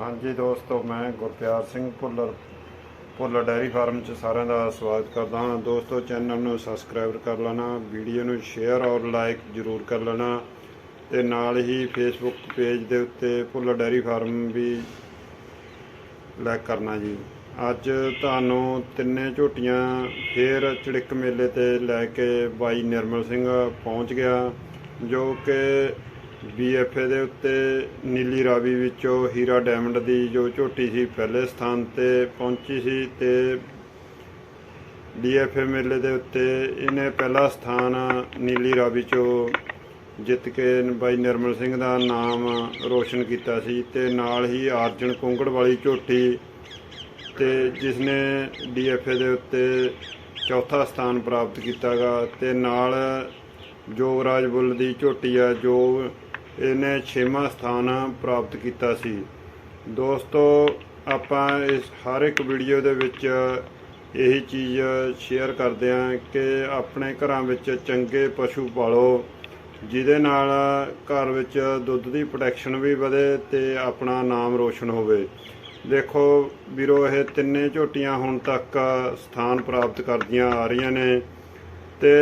ਹਾਂਜੀ ਦੋਸਤੋ, ਮੈਂ ਗੁਰਪਿਆਰ ਸਿੰਘ ਭੁੱਲਰ ਭੁੱਲਰ ਡੈਰੀ ਫਾਰਮ 'ਚ ਸਾਰਿਆਂ ਦਾ ਸਵਾਗਤ ਕਰਦਾ ਹਾਂ। ਦੋਸਤੋ, ਚੈਨਲ ਨੂੰ ਸਬਸਕ੍ਰਾਈਬ ਕਰ ਲੈਣਾ, ਵੀਡੀਓ ਨੂੰ ਸ਼ੇਅਰ ਔਰ ਲਾਈਕ ਜ਼ਰੂਰ ਕਰ ਲੈਣਾ ਤੇ ਨਾਲ ਹੀ ਫੇਸਬੁੱਕ ਪੇਜ ਦੇ ਉੱਤੇ ਭੁੱਲਰ ਡੈਰੀ ਫਾਰਮ ਵੀ ਲਾਈਕ ਕਰਨਾ ਜੀ। ਅੱਜ ਤੁਹਾਨੂੰ ਤਿੰਨੇ ਝੋਟੀਆਂ ਫੇਰ ਚੜਿੱਕ ਮੇਲੇ ਤੇ ਲੈ ਕੇ ਬਾਈ ਨਿਰਮਲ ਸਿੰਘ ਪਹੁੰਚ ਗਿਆ, ਜੋ ਕਿ ਬੀਐਫਏ ਦੇ ਉੱਤੇ ਨੀਲੀ ਰਾਵੀ ਵਿੱਚੋਂ ਹੀਰਾ ਡਾਇਮੰਡ ਦੀ ਜੋ ਝੋਟੀ ਸੀ ਪਹਿਲੇ ਸਥਾਨ ਤੇ ਪਹੁੰਚੀ ਸੀ ਤੇ ਡੀਐਫਏ ਮੇਲੇ ਦੇ ਉੱਤੇ ਇਹਨੇ ਪਹਿਲਾ ਸਥਾਨ ਨੀਲੀ ਰਾਵੀ ਚੋਂ ਜਿੱਤ ਕੇ ਬਾਈ ਨਿਰਮਲ ਸਿੰਘ ਦਾ ਨਾਮ ਰੋਸ਼ਨ ਕੀਤਾ ਸੀ ਤੇ ਨਾਲ ਹੀ ਆਰਜਨ ਕੁੰਗੜ ਵਾਲੀ ਝੋਟੀ ਤੇ ਜਿਸ ਨੇ ਡੀਐਫਏ ਦੇ ਉੱਤੇ ਚੌਥਾ ਸਥਾਨ ਪ੍ਰਾਪਤ ਕੀਤਾਗਾ ਤੇ ਨਾਲ ਜੋਗਰਾਜ ਬੁੱਲ ਦੀ ਝੋਟੀ ਆ ਜੋ ਇਹਨੇ ਛੇਵਾਂ ਸਥਾਨ ਪ੍ਰਾਪਤ ਕੀਤਾ ਸੀ। ਦੋਸਤੋ, ਆਪਾਂ ਇਸ ਹਰ ਇੱਕ ਵੀਡੀਓ ਦੇ ਵਿੱਚ ਇਹੀ ਚੀਜ਼ ਸ਼ੇਅਰ ਕਰਦੇ ਹਾਂ ਕਿ ਆਪਣੇ ਘਰਾਂ ਵਿੱਚ ਚੰਗੇ ਪਸ਼ੂ ਪਾਲੋ, ਜਿਹਦੇ ਨਾਲ ਘਰ ਵਿੱਚ ਦੁੱਧ ਦੀ ਪ੍ਰੋਡਕਸ਼ਨ ਵੀ ਵਧੇ ਤੇ ਆਪਣਾ ਨਾਮ ਰੋਸ਼ਨ ਹੋਵੇ। ਦੇਖੋ ਵੀਰੋ, ਇਹ ਤਿੰਨੇ ਝੋਟੀਆਂ ਹੁਣ ਤੱਕ ਸਥਾਨ ਪ੍ਰਾਪਤ ਕਰਦੀਆਂ ਆ ਰਹੀਆਂ ਨੇ ਤੇ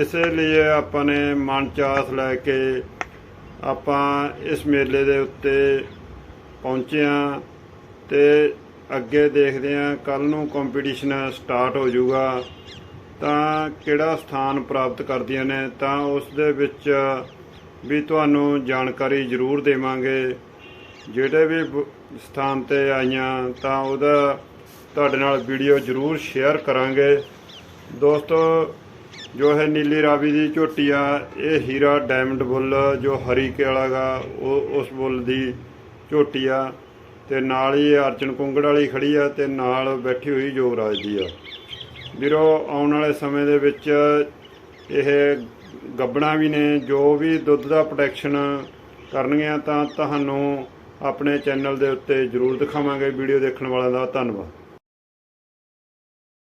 ਇਸੇ ਲਈ ਆਪਾਂ ਨੇ ਮਨ ਚਾਸ ਲੈ ਕੇ ਆਪਾਂ ਇਸ ਮੇਲੇ ਦੇ ਉੱਤੇ ਪਹੁੰਚੇ ਹਾਂ ਤੇ ਅੱਗੇ ਦੇਖਦੇ ਹਾਂ ਕੱਲ ਨੂੰ ਕੰਪੀਟੀਸ਼ਨ ਸਟਾਰਟ ਹੋ ਜਾਊਗਾ। ਤਾਂ ਕਿਹੜਾ ਸਥਾਨ ਪ੍ਰਾਪਤ ਕਰਦੀਆਂ ਨੇ? ਤਾਂ ਉਸ ਦੇ ਵਿੱਚ ਵੀ ਤੁਹਾਨੂੰ ਜਾਣਕਾਰੀ ਜ਼ਰੂਰ ਦੇਵਾਂਗੇ। ਜਿਹੜੇ ਵੀ ਸਥਾਨ ਤੇ ਆਈਆਂ, ਤਾਂ ਉਹਦਾ ਤੁਹਾਡੇ ਨਾਲ ਵੀਡੀਓ ਜ਼ਰੂਰ ਸ਼ੇਅਰ ਕਰਾਂਗੇ। ਦੋਸਤੋ ਜੋ ਹੈ ਨੀਲੀ ਰਾਵੀ ਦੀ ਝੋਟੀ ਆ ਇਹ ਹੀਰਾ ਡਾਇਮੰਡ ਬੁੱਲ, ਜੋ ਹਰੀ ਕੇਲਾ ਗਾ, ਉਹ ਉਸ ਬੁੱਲ ਦੀ ਝੋਟੀ ਆ ਤੇ ਨਾਲ ਹੀ ਅਰਚਨ ਕੁੰਗੜ ਵਾਲੀ ਖੜੀ ਆ ਤੇ ਨਾਲ ਬੈਠੀ ਹੋਈ ਯੋਗਰਾਜ ਦੀ ਆ। ਵੀਰੋ, ਆਉਣ ਵਾਲੇ ਸਮੇਂ ਦੇ ਵਿੱਚ ਇਹ ਗੱਬਣਾ ਵੀ ਨੇ, ਜੋ ਵੀ ਦੁੱਧ ਦਾ ਪ੍ਰੋਟੈਕਸ਼ਨ ਕਰਨਗੀਆਂ ਤਾਂ ਤੁਹਾਨੂੰ ਆਪਣੇ ਚੈਨਲ ਦੇ ਉੱਤੇ ਜ਼ਰੂਰ ਦਿਖਾਵਾਂਗੇ, ਵੀਡੀਓ ਦੇਖਣ ਵਾਲਿਆਂ ਦਾ ਧੰਨਵਾਦ।